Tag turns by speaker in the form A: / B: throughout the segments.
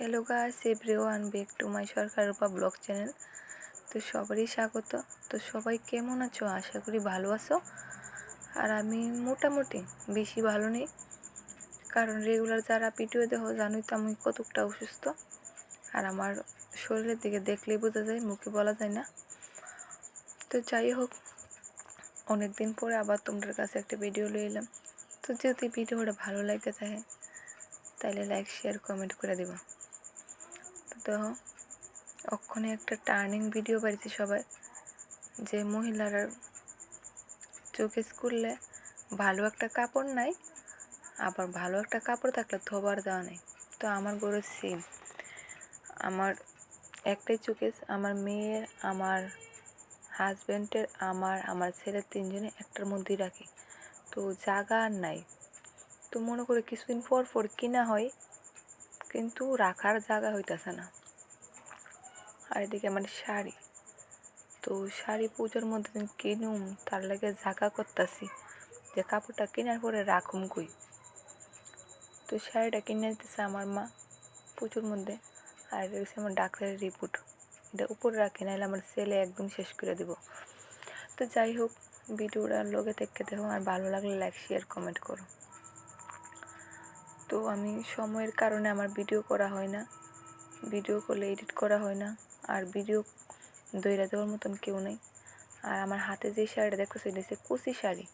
A: Hello guys everyone back to my Sarkar Rupa blog channel তো সবারই স্বাগত। তো সবাই কেমন আছো? আশা করি ভালো আছো। আর আমি মোটামুটি বেশি ভালো নেই। কারণ রেগুলার যারা ভিডিও দেখো, জানোই তো আমি কতটা অসুস্থ। আর আমার শরীরের দিকে দেখলেই বোঝা যায়, মুখে বলা যায় না। তো যাই হোক অনেক দিন পরে আবার তোমাদের কাছে একটা ভিডিও লয়ে এলাম। তো যদি ভিডিওটা ভালো লাগে থাকে তাহলে লাইক শেয়ার কমেন্ট করে দিবা। তো ওখানে একটা টার্নিং ভিডিও বাড়িছে সবাই যে মহিলারা চোখে করলে ভালো একটা কাপড় নাই, আবার ভালো একটা কাপড় থাকলে ধোবার দেওয়া নেই। তো আমার গরু সেম আমার একটাই চোখেস আমার মেয়ের, আমার হাজব্যান্ডের আমার আমার ছেলের তিনজনে একটার মধ্যেই রাখি। তো জায়গা আর নাই। তো মনে করে কিছুদিন পর পর কিনা হয়, কিন্তু রাখার জায়গা হইতেছে না। আর এদিকে আমার শাড়ি। তো শাড়ি পুজোর মধ্যে কিনুম, তার লাগে জাগা করতেছি যে কাপড়টা কেনার পরে রাখুম কই। তো শাড়িটা কিনে দিতেছে আমার মা পুজোর মধ্যে, আর হচ্ছে আমার ডাক্তারের রিপোর্ট এটা উপরে রাখি, নাহলে আমার ছেলে একদম শেষ করে দেব। তো যাই হোক, ভিডিওটা লোকে দেখতে দেখো, আর ভালো লাগলে লাইক শেয়ার কমেন্ট করো। তো আমি সময়ের কারণে আমার ভিডিও করা হয় না। ভিডিও করলে এডিট করা হয় না। আর ভিডিও দইরা দেওয়ার মতন কেউ নেই। আর আমার হাতে যে শাড়িটা দেখতেছি এটা হচ্ছে কুচি শাড়ি।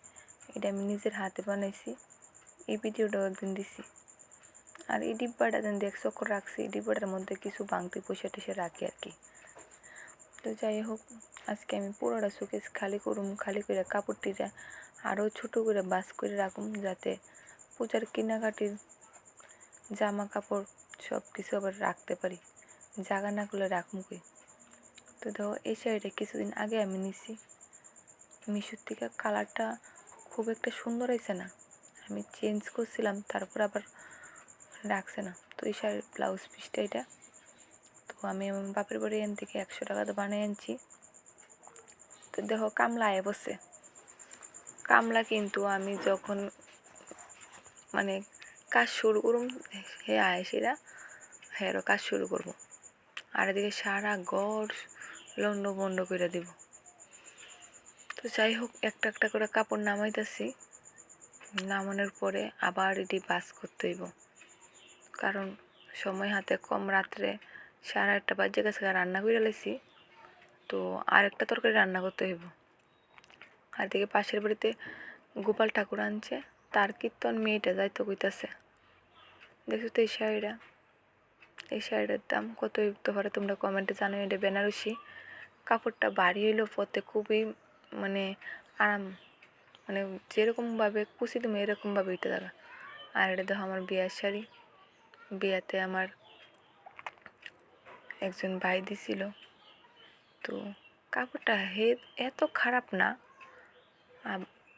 A: এটা আমি নিজের হাতে বানাইছি। এই ভিডিওটাও একদিন দিছি। আর এই ডিব্বাটা যেন দেখ চক্কর রাখছি, এই ডিব্বাটার মধ্যে কিছু বাংতি পয়সা টুসা রাখি আর কি। তো যাই হোক, আজকে আমি পুরোটা শোকেস খালি করুম, খালি করে কাপড়টিটা আরও ছোটো করে বাস করে রাখুম, যাতে পূজার কেনাকাটির জামা কাপড় সব কিছু আবার রাখতে পারি। জাগা না করলে রাখুম কই? তো দেখো, এই শাড়িটা কিছুদিন আগে আমি নিছি। মিশোর থেকে কালারটা খুব একটা সুন্দর হয়েছে না। আমি চেঞ্জ করছিলাম, তারপর আবার রাখছে না। তো এই শাড়ির ব্লাউজ পিসটা এটা। তো আমি আমার বাপের বাড়ি এন থেকে একশো টাকা তো বানিয়ে আনছি। তো দেখো, কামলা আয় বসে কামলা কিন্তু আমি যখন মানে কাজ শুরু করুম, হে আয় সেরা হেরও কাজ শুরু করব। আর এদিকে সারা গড় লন্ড বন্ড করে দেব। তো যাই হোক একটা একটা করে কাপড় নামাইতেছি। নামানোর পরে আবার এটি বাস করতে হইব। কারণ সময় হাতে কম রাত্রে সাড়ে আটটা বাজে গেছে রান্না করে লেছি তো আর একটা তরকারি রান্না করতে হইব। আর দিকে পাশের বাড়িতে গোপাল ঠাকুর আনছে, তার কীর্তন মেয়েটা যাইতে কইতাছে। দেখছ তো এই শাড়িটা? এই শাড়িটার দাম কত হইতে পারে তোমরা কমেন্টে জানো এটা বেনারসি। কাপড়টা বাড়ি হইলেও পরতে খুবই মানে আরাম মানে যেরকমভাবে কুচি তুমি এরকমভাবে এটা থাকা আর এটা দেখো আমার বিয়ার শাড়ি। বিয়াতে আমার একজন ভাই দিছিল। তো কাপড়টা হে, এত খারাপ না।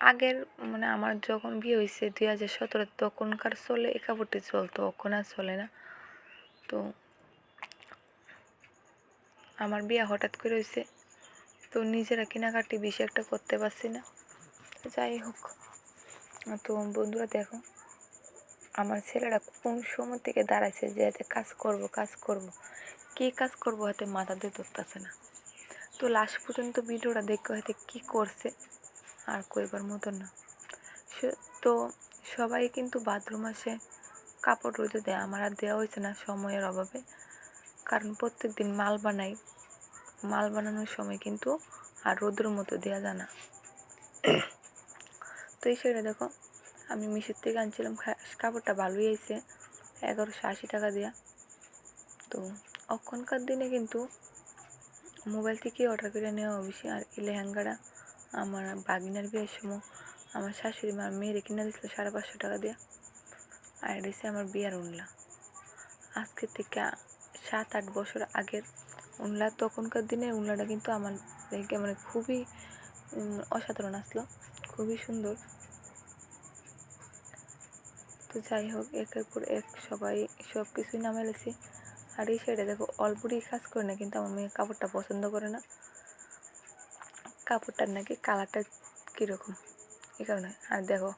A: আগের মানে আমার যখন বিয়ে হয়েছে দুই হাজার সতেরো তখনকার চলে, এই কাপড়টি চলতো, এখন আর চলে না। তো আমার বিয়ে হঠাৎ করে হয়েছে তো নিজেরা কেনাকাটি বেশি একটা করতে পারছি না। যাই হোক, তো বন্ধুরা দেখো, আমার ছেলেরা কোন সময় থেকে দাঁড়াইছে যে এতে কাজ করব কাজ করব, কী কাজ করব হাতে মাথা দিয়ে ধরতেছে না। তো লাস্ট পর্যন্ত ভিডিওটা দেখে হয়তো কী করছে, আর কইবার মতো না। তো সবাই কিন্তু ভাদ্র আসে কাপড় রোদে দেয়, আমার আর দেওয়া হয়েছে না সময়ের অভাবে। কারণ প্রত্যেক দিন মাল বানাই, মাল বানানোর সময় কিন্তু আর রোদের মতো দেওয়া যায় না। তো এই শাড়িটা দেখো, আমি মিশোর থেকে আনছিলাম কাপড়টা ভালোই আইছে এগারোশো আশি টাকা দেওয়া তো অক্ষণকার দিনে কিন্তু মোবাইল থেকে অর্ডার করে নেওয়া বেশি। আর এই লেহেঙ্গাটা আমার বাগিনার বিয়ের সময় আমার শাশুড়ি মার মেয়েরে কিনে দিয়েছিল সাড়ে পাঁচশো টাকা দেওয়া আর এটা আমার বিয়ার উনলা। আজকের থেকে সাত আট বছর আগের উনলা, তখনকার দিনের উনলাটা কিন্তু আমার মানে খুবই অসাধারণ আসলো, খুবই সুন্দর। তো যাই হোক, একের পর এক সবাই সব কিছুই নামে লেছি আর এই সাইডে দেখো অল্পই কাজ করে না, কিন্তু আমার মেয়ে কাপড়টা পছন্দ করে না। কাপড়টার নাকি কালারটা কীরকম, এই কারণে। আর দেখো,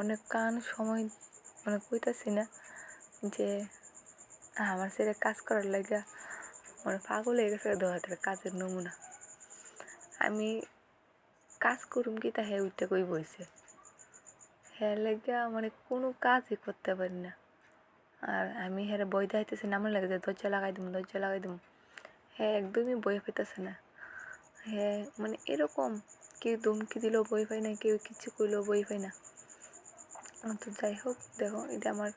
A: অনেক কান সময় মানে কইতাছি না যে আমার ছেলে কাজ করার লাগে মানে পাগল হয়ে গেছে দোয়াতের কাজের নমুনা। আমি কাজ করুম কি তা হ্যাঁ উঠতে কই বইছে হ্যাঁ লেগে মানে কোনো কাজই করতে পারি না। আর আমি হ্যাঁ বই দাইতেছি না, আমার লাগে যে দরজা লাগাই দিম, দরজা লাগাই দিম হ্যাঁ একদমই বই পেতেছে না। হ্যাঁ মানে এরকম কেউ ধমকি দিলেও বই পাই না, কেউ কিছু করলেও বই পাই না। তো যাই হোক, দেখো, এটা আমার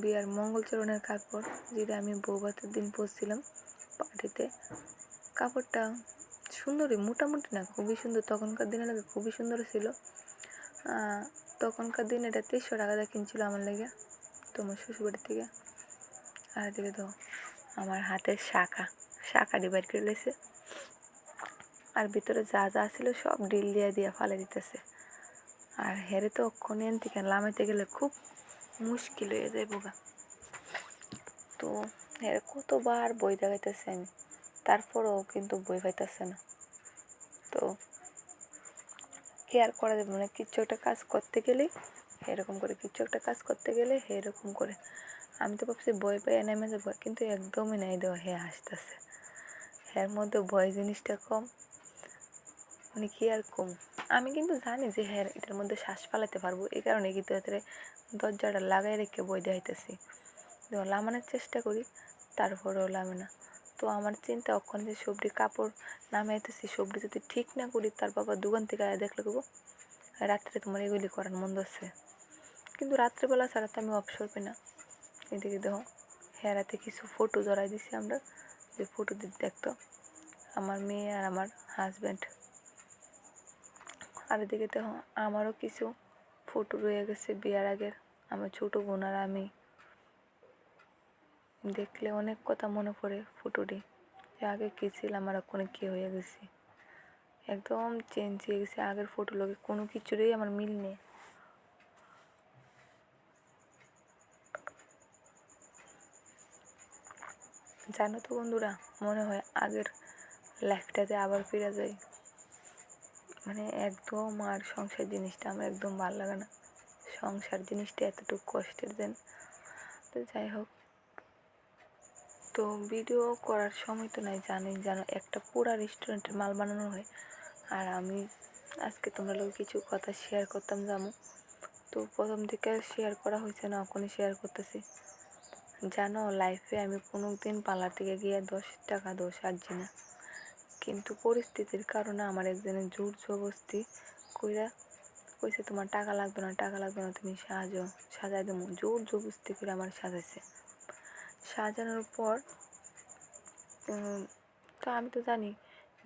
A: বিয়ার মঙ্গলচরণের কাপড়, যেটা আমি বৌভাতের দিন পরছিলাম পার্টিতে। কাপড়টা সুন্দরই, মোটামুটি না, খুবই সুন্দর। তখনকার দিনে লাগে খুবই সুন্দর ছিল। তখনকার দিন এটা তেইশশো টাকা দিয়ে কিনছিল আমার লেগে, তোমার শ্বশুরবাড়ির থেকে। আর এদিকে তো আমার হাতের শাখা শাখাটি বাইর করে লেছে আর ভিতরে যা যা ছিল সব ডিল দিয়ে দিয়ে ফালে দিতেছে। আর হেরে তো অক্ষণে থেকে লামাইতে গেলে খুব মুশকিল হয়ে যায় বোগা। তো হেরে কতবার বই দেখাইতেছে আমি, তারপরেও কিন্তু বই পাইতেছে না। তো কি আর করা যাবে? মানে কিচ্ছু একটা কাজ করতে গেলেই এরকম করে কিচ্ছু একটা কাজ করতে গেলে হে এরকম করে। আমি তো ভাবছি বই পেয়ে নেমে যাব, কিন্তু একদমই নাই দেওয়া, হে আসতেছে এর মধ্যে ভয় জিনিসটা কম মানে কি আর কম? আমি কিন্তু জানি যে হ্যাঁ এটার মধ্যে শ্বাস ফালাতে পারব। এই কারণে কিন্তু এতে দরজাটা লাগাই রেখে বই দেখাইতেছি। যখন লামানোর চেষ্টা করি, তারপরেও লামে না। তো আমার চিন্তা অক্ষণ যে, সবজি কাপড় নামাইতেছি সবজি যদি ঠিক না করি, তার বাবা দোকান থেকে আয়া দেখলে গো রাত্রে তোমার এগুলি করার মন্দ আছে। কিন্তু রাত্রেবেলা ছাড়া তো আমি অবসর পাই না। এদিকে দেখো হেরাতে কিছু ফটো জড়াই দিছি আমরা। যে ফটো দিতে দেখতো, আমার মেয়ে আর আমার হাজব্যান্ড আর এদিকে তো আমারও কিছু ফটো রয়ে গেছে বিয়ার আগের। আমার ছোটো বোন আর আমি। দেখলে অনেক কথা মনে পড়ে ফটোটি। যে আগে কী ছিলাম আর এখন কী হয়ে গেছি। একদম চেঞ্জ হয়ে গেছে। আগের ফটো লোকে কোনো কিছুরই আমার মিল নেই। জানো তো বন্ধুরা, মনে হয় আগের লাইফটাতে আবার ফিরে যাই। মানে একদম আর সংসার জিনিসটা আমার একদম ভালো লাগে না। সংসার জিনিসটা এতটুকু কষ্টের দেন তো যাই হোক। তো ভিডিও করার সময় তো নাই জানি জানো একটা পুরা রেস্টুরেন্টের মাল বানানো হয়। আর আমি আজকে তোমরা লোক কিছু কথা শেয়ার করতাম যাব তো প্রথম থেকে শেয়ার করা হয়েছে না, এখনই শেয়ার করতেছি। জানো লাইফে আমি কোনো দিন পার্লার থেকে গিয়ে দশ টাকা দোষ আসছি না কিন্তু পরিস্থিতির কারণে আমার একজনের জোর জবস্তি কইরা কইছে, তোমার টাকা লাগবে না, টাকা লাগবে না, তুমি সাহায্য সাজাই দেবো। জোর জবস্তি করে আমার সাজাইছে। সাজানোর পর তো আমি তো জানি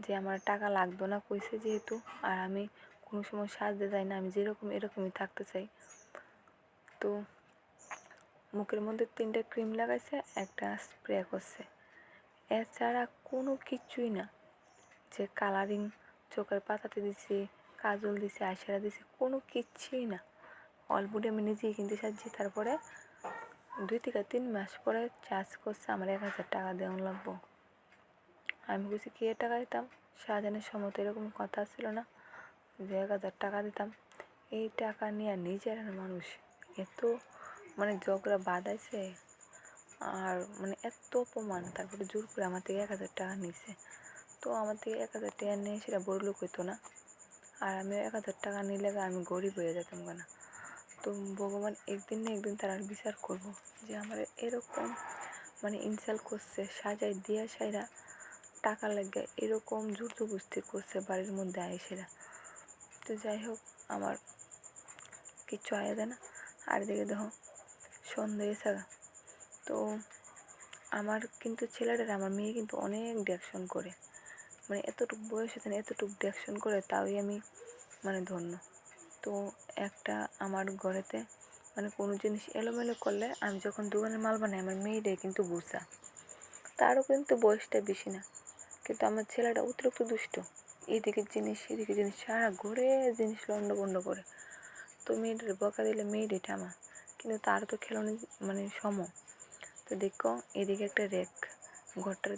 A: যে আমার টাকা লাগবে না কইছে যেহেতু, আর আমি কোনো সময় সাজতে চাই না, আমি যেরকম এরকমই থাকতে চাই। তো মুখের মধ্যে তিনটে ক্রিম লাগাইছে, একটা স্প্রে করছে। এছাড়া কোনো কিছুই না। যে কালারিং চোখের পাতাতে দিছি, কাজল দিছি আইশ্যাডো দিছি, কোনো কিচ্ছুই না। অলরেডি আমি নিজেই কিনতে সাজছি, তারপরে দুই থেকে তিন মাস পরে চার্জ করছে আমার এক হাজার টাকা দেওয়া লাগবো। আমি বলছি, কি টাকা দিতাম? শাহজাহানের সময় তো এরকম কথা ছিল না। যে এক হাজার টাকা দিতাম, এই টাকা নিয়ে নিজের মানুষ এত মানে ঝগড়া বাঁধাইছে আর মানে এত অপমান, তারপরে জোর করে আমার থেকে এক হাজার টাকা নিয়েছে তো আমার থেকে এক হাজার টাকা নিয়ে সেটা বড় লোক হইতো না। আর আমি এক হাজার টাকা নিলে আমি গরিব হয়ে যেতাম কেন? তো ভগবান একদিন না একদিন তার বিচার করব যে আমার এরকম মানে ইনসাল্ট করছে সাজাই দিয়া সাইরা টাকা লাগে এরকম জোর জবস্তি করছে বাড়ির মধ্যে আইসেরা। তো যাই হোক, আমার কিচ্ছু আয়া না। আর দিকে দেখো সন্ধ্যা গেছে তো আমার কিন্তু ছেলেটার, আমার মেয়ে কিন্তু অনেক ডেকশন করে। মানে এতটুকু বয়স হয়েছে না এতটুকু ডেকশন করে তাওই আমি মানে ধন্য। তো একটা আমার ঘরেতে মানে কোনো জিনিস এলোমেলো করলে আমি যখন দোকানের মাল বানাই, আমার মেয়েটাই কিন্তু বুঝা। তারও কিন্তু বয়সটা বেশি না। কিন্তু আমার ছেলেটা অতিরিক্ত দুষ্ট। এদিকে জিনিস এদিকে জিনিস, সারা ঘুরে জিনিস লন্ড বন্ড করে। তো মেয়েটার বকা দিলে মেয়েটাই ঠামা কিন্তু তার তো খেলানো মানে সম। তো দেখো, এদিকে একটা রেক। ঘরটার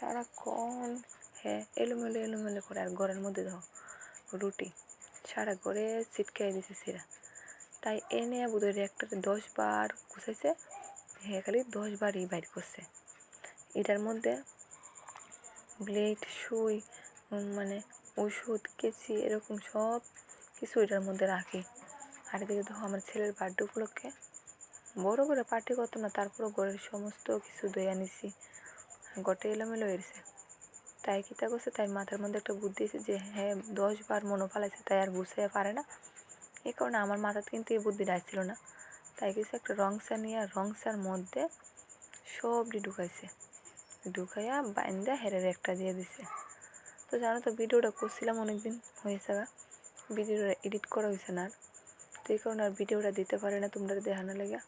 A: সারাক্ষণ হ্যাঁ এলোমেলো এলোমেলো করে, আর ঘরের মধ্যে দেখো, রুটি সারা ঘরে ছিটকাই দিছে সিরা। তাই এনে বোধহয় রেকটাতে দশ বার গুছাইছে হ্যাঁ খালি দশ বারই বাইর করছে। এটার মধ্যে ব্লেড সুই মানে ওষুধ, কেচি, এরকম সব কিছু এটার মধ্যে রাখি। আর এদিকে দেখো আমার ছেলের বার্থডে উপলক্ষে বড় করে পার্টি করতো না তারপরে ঘরের সমস্ত কিছু ধুয়ে নিছি গটে এলোমেলো হয়েছে তাই কিতা করছে, তাই মাথার মধ্যে একটা বুদ্ধি এসে যে হ্যাঁ দশ বার মনো ফালাইছে, তাই আর গুছাইয়া পারে না। এই কারণে আমার মাথাতে কিন্তু এই বুদ্ধিটা আসছিল না। তাই কিছু একটা রং চা নিয়ে রং চার মধ্যে সবটি ঢুকাইছে। ঢুকাইয়া বাইন্দা হেরের একটা দিয়ে দিছে। তো জানো তো, ভিডিওটা করছিলাম অনেকদিন, হয়েছে ভিডিওটা এডিট করা হয়েছে না আর। তো এই কারণে আর ভিডিওটা দিতে পারে না, তোমরা দেখানো লেগে।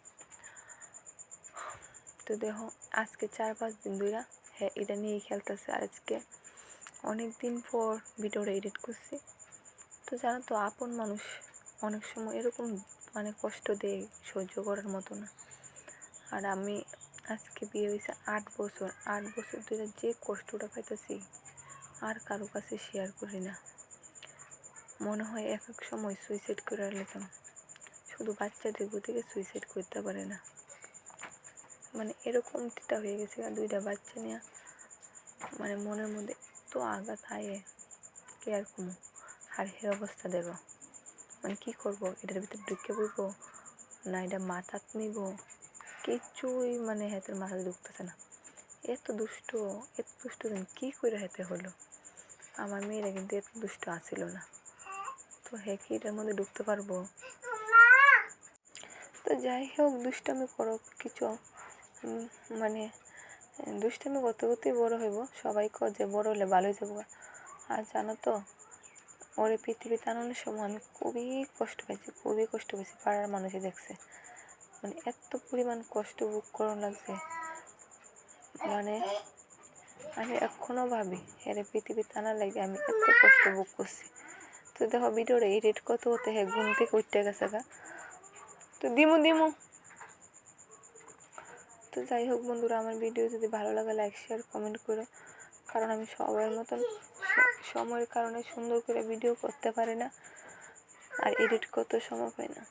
A: তো দেখো, আজকে চার পাঁচ দিন ধরে হ্যাঁ এটা নিয়েই খেলতেছে আজকে। অনেক দিন পর ভিডিওটা এডিট করছি। তো জানো তো, আপন মানুষ অনেক সময় এরকম মানে কষ্ট দেয় সহ্য করার মতো না। আর আমি আজকে বিয়ে হয়েছে আট বছর। আট বছর ধরে যে কষ্টটা পাইতেছি আর কারও কাছে শেয়ার করি না। মনে হয় এক এক সময় সুইসাইড করে নিতাম শুধু বাচ্চাদের থেকে সুইসাইড করতে পারে না। মানে এরকম তিতা হয়ে গেছে দুইটা বাচ্চা নিয়ে। মানে মনের মধ্যে এত আঘাত আয়ে কে আর কমু আর এর অবস্থা দেখো। মানে কি করব? এটার ভিতরে ঢুকে পড়ব, না এটা মাথাত নিব। কিছুই মানে হাতের মাথাতে ঢুকতেছে না। এত দুষ্ট এত দুষ্ট কী করে হাতে হলো? আমার মেয়েরা কিন্তু এত দুষ্ট আসিল না। তো হ্যাঁ কি এটার মধ্যে ঢুকতে পারব? তো যাই হোক, দুষ্টামি করো, কিছু মানে দুষ্টামি করতে করতেই বড় হইব। সবাই কয় যে বড় হলে ভালো ভালোই যাব আর জানো তো, ওরে পৃথিবীতে আনানোর সময় আমি খুবই কষ্ট পাইছি, খুবই কষ্ট পাইছি পাড়ার মানুষে দেখছে। মানে এত পরিমাণ কষ্ট ভোগ করানো লাগছে। মানে আমি এখনও ভাবি, এরে পৃথিবীতে আনার লাগে আমি এত কষ্ট ভোগ করছি। তো দেখো, ভিডিওটা এডিট করতে হতে হ্যাঁ ঘুম থেকে উঠতে গেছে গা। তো দিমু দিমু। তো যাই হোক বন্ধুরা, আমার ভিডিও যদি ভালো লাগে লাইক শেয়ার কমেন্ট করো। কারণ আমি সবার মতন সময়ের কারণে সুন্দর করে ভিডিও করতে পারি না। আর এডিট করতে সময় পাই না।